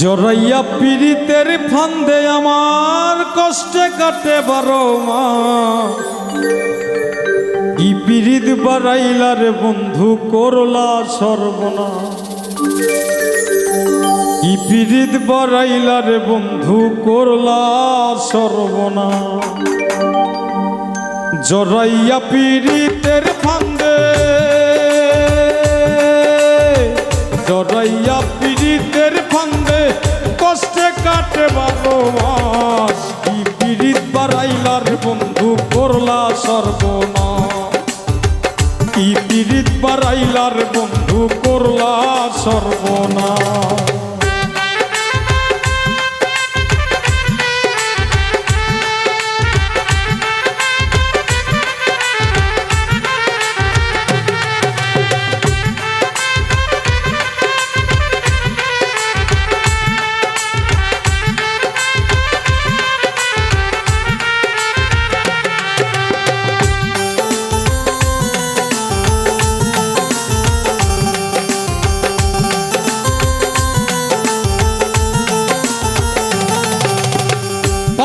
জরাইয়া পীড়িতের ফান্দে আমার কষ্টে কাটে বারো মা। কি পীড়িত বাড়াইলার বন্ধু, করলা সর্বনা। কি পীড়িত বাড়াইলার বন্ধু, করলা সর্বনা। জরাইয়া পীড়িতের ফান্দে, জরাইয়া কাটে বারো মাস কি পীড়িত বাড়াইলার বন্ধু করলা সর্বনা কি পীড়িত বাড়াইলার বন্ধু করলা সর্বনা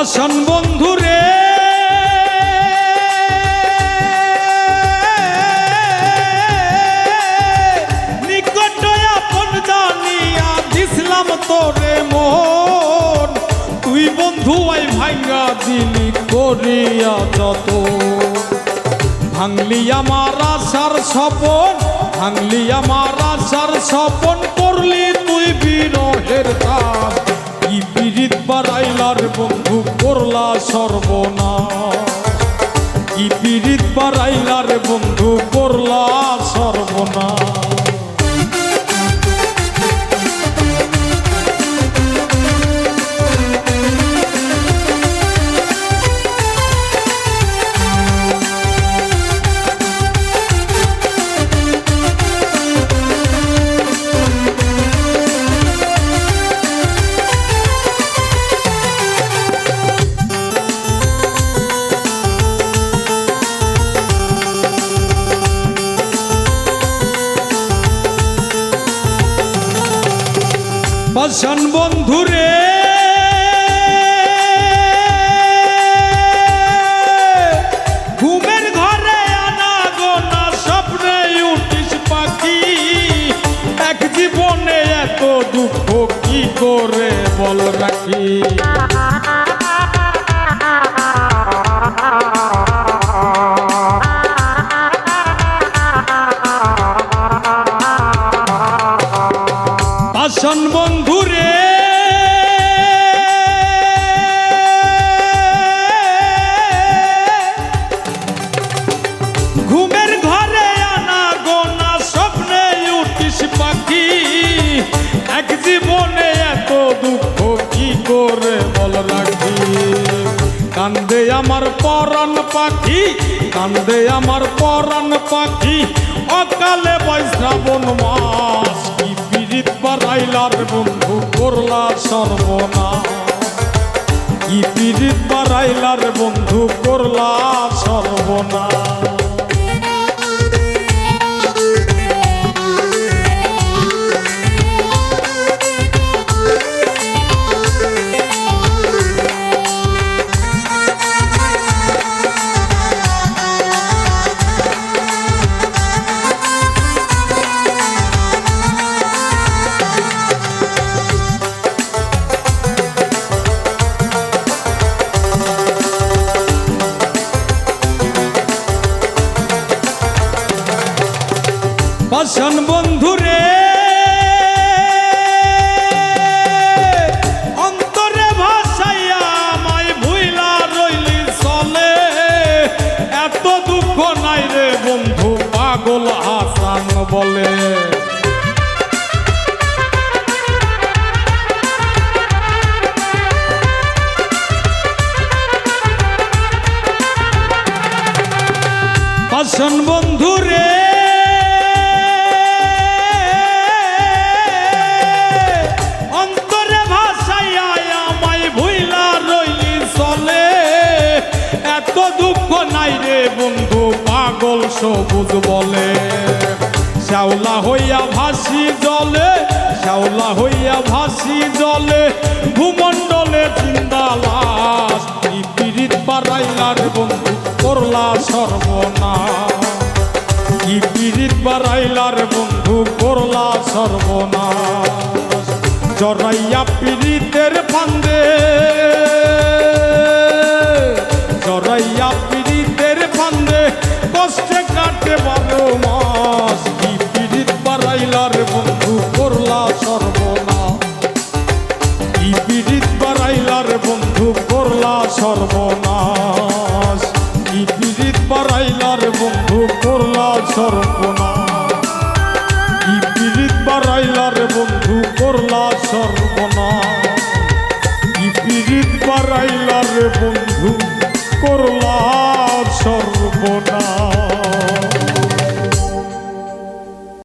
পাশান বন্ধুরে নিকট আপন জানিয়া দিসলাম তোরে মন। তুই বন্ধু আই ভাঙ্গা দিলি করিয়া যত ভাঙলি আমার আশার স্বপন, ভাঙলি আমার আশার স্বপন করলি তুই বিরহের কাজ বাড়াইলার বন্ধু করলা সর্বনা কি পীড়িত বাড়াইলার বন্ধু করলা সর্বনা পাশান বন্ধুরে। ঘুমের ঘরে আনা গোনা স্বপ্নে উঠিস পাখি। এক জীবনে এত দুঃখ কি করে বল রাখি? বন্ধুরে দুঃখ কি করে বল রাখি কান্দে আমার পরাণ পাখি, কান্দে আমার পরাণ পাখি, অকালে বৈশ্রাবণ মাস কি পীড়িত বাড়াইলার বন্ধু করলা সর্বনা কি পীড়িত বাড়াইলার বন্ধু করলা সর্বনা হাসান বন্ধুরে, অন্তরে ভাসাইয়া মায় ভুইলা রইলি চলে। এত দুঃখ নাই রে বন্ধু, পাগল হাসান বলে। হাসান বন্ধু সবুজ বলে। শ্যাওলা হইয়া ভাসি জলে, শ্যাওলা হইয়া ভাসি জলে, ভূমণ্ডলে চিন্তালাস পীড়িত বাড়াইলার বন্ধু, করলা সর্বনাশ। কি পীড়িত বাড়াইলার বন্ধু, করলা সর্বনাশ। জরাইয়া পীড়িতের ফান্দে সর্বনাশ। কি পীড়িত বাড়াইলার বন্ধু করলা সর্বনাশ। কি পীড়িত বাড়াইলার বন্ধু করলা সর্বনাশ।